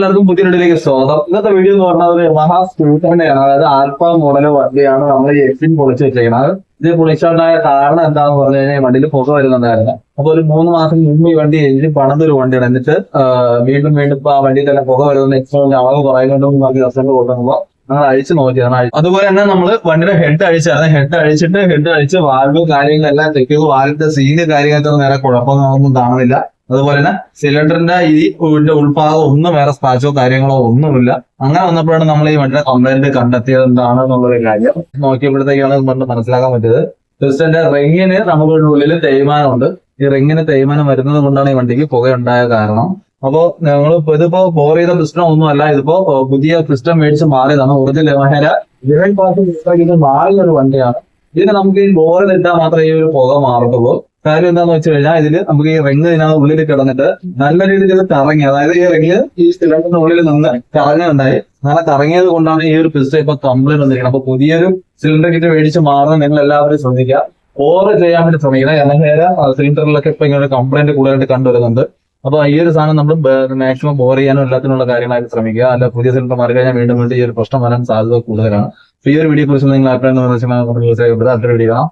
എല്ലാവർക്കും പുതിയ വീഡിയോയിലേക്ക് സ്വാഗതം. ഇന്നത്തെ വീഡിയോ എന്ന് പറഞ്ഞാൽ മഹാ സ്കൂട്ടറിന്റെ അതായത് ആൽഫ മോഡൽ വണ്ടിയാണ് നമ്മൾ ഈ എക്സിൻ പൊളിച്ച് വെച്ചേക്കുന്നത് ഇത് പൊളിച്ചുണ്ടായ കാരണം എന്താന്ന് പറഞ്ഞു കഴിഞ്ഞാൽ വണ്ടിയിൽ പുക വരുന്നുണ്ടായിരുന്നു. അപ്പൊ ഒരു മൂന്ന് മാസം മുമ്പ് ഈ വണ്ടി എഞ്ചിൻ പണിതൊരു വണ്ടിയാണ്. എന്നിട്ട് വീണ്ടും വീണ്ടും ഇപ്പൊ ആ വണ്ടിയിൽ തന്നെ പുക വരുന്ന എക്സ്ട്രോളിന്റെ അളവ് കുറയുന്നുണ്ടെന്ന് ബാക്കി കസ്റ്റമർ കൊണ്ടുവന്നപ്പോ ഞങ്ങൾ അഴിച്ചു നോക്കിയതാണ്. അതുപോലെ തന്നെ നമ്മൾ വണ്ടിയുടെ ഹെഡ് അഴിച്ചായിരുന്നു ഹെഡ് അഴിച്ചിട്ട് ഹെഡ് അഴിച്ച് വാൽവ് കാര്യങ്ങളെല്ലാം തെക്കിയത് വാലിന്റെ സീൽ കാര്യങ്ങളൊക്കെ നേരെ കുഴപ്പമൊന്നും കാണുന്നില്ല. അതുപോലെ തന്നെ സിലിണ്ടറിന്റെ ഈ ഇതിന്റെ ഉൾഭാഗം ഒന്നും വേറെ സ്ക്രാച്ചോ കാര്യങ്ങളോ ഒന്നുമില്ല. അങ്ങനെ വന്നപ്പോഴാണ് നമ്മൾ ഈ വണ്ടിയുടെ കംപ്ലൈന്റ് കണ്ടെത്തിയത് എന്താണ് എന്നുള്ളൊരു കാര്യം നോക്കിയപ്പോഴത്തേക്കാണ് നമ്മൾ മനസ്സിലാക്കാൻ പറ്റിയത്. ക്രിസ്റ്റന്റെ റിങ്ങിന് നമുക്ക് ഉള്ളിൽ തേയ്മാനമുണ്ട്. ഈ റിങ്ങിന് തേയ്മാനം വരുന്നത് കൊണ്ടാണ് ഈ വണ്ടിക്ക് പുക ഉണ്ടായ കാരണം. അപ്പോ ഞങ്ങൾ ഇതിപ്പോ ബോർ ചെയ്ത പിസ്റ്റം ഒന്നുമല്ല ഇതിപ്പോ പുതിയ സിസ്റ്റം മേടിച്ച് മാറിയതാണ്. ഒറിജിനൽ മഹേര ഇറങ്ങി മാറിയ ഒരു വണ്ടിയാണ്. ഇതിന് നമുക്ക് ഈ ബോറിൽ ഇട്ടാൽ മാത്രമേ ഈ ഒരു പുക മാറത്തുള്ളൂ. കാര്യം എന്താന്ന് വെച്ച് കഴിഞ്ഞാൽ ഇതിൽ നമുക്ക് ഈ റിങ് ഇതിനകത്ത് ഉള്ളിൽ കിടന്നിട്ട് നല്ല രീതിയിൽ ഇത് കറങ്ങി അതായത് ഈ റിങ് ഈ സിലിണ്ടറിന്റെ ഉള്ളിൽ നിന്ന് കറങ്ങുന്നുണ്ടായി. അങ്ങനെ കറങ്ങിയത് കൊണ്ടാണ് ഈ ഒരു പിസ്റ്റ ഇപ്പൊ കംപ്ലൈന്റ് വന്നിരിക്കുന്നത്. അപ്പൊ പുതിയൊരു സിലിണ്ടർ കിറ്റ് മേടിച്ച് മാറാൻ നിങ്ങൾ എല്ലാവരും ശ്രദ്ധിക്കുക. ഓവർ ചെയ്യാൻ വേണ്ടി ശ്രമിക്കണം. എന്നാൽ നേരെ സിലിണ്ടറിലൊക്കെ ഇപ്പൊ ഇങ്ങനെ കംപ്ലൈന്റ് കൂടുതലായിട്ട് കണ്ടുവരുന്നുണ്ട്. അപ്പൊ ഈ ഒരു സാധനം നമ്മൾ മാക്സിമം ബോർ ചെയ്യാനും എല്ലാത്തിനുള്ള കാര്യങ്ങളായിട്ട് ശ്രമിക്കുക. അല്ല പുതിയ സിലിണ്ടർ മാറി കഴിഞ്ഞാൽ വീണ്ടും വീണ്ടും ഈ ഒരു പ്രശ്നം വരാൻ സാധ്യത കൂടുതലാണ്. ഈ ഒരു വീഡിയോ കുറിച്ച് നിങ്ങൾ അഭിപ്രായം അടുത്ത വീഡിയോ കാണാം.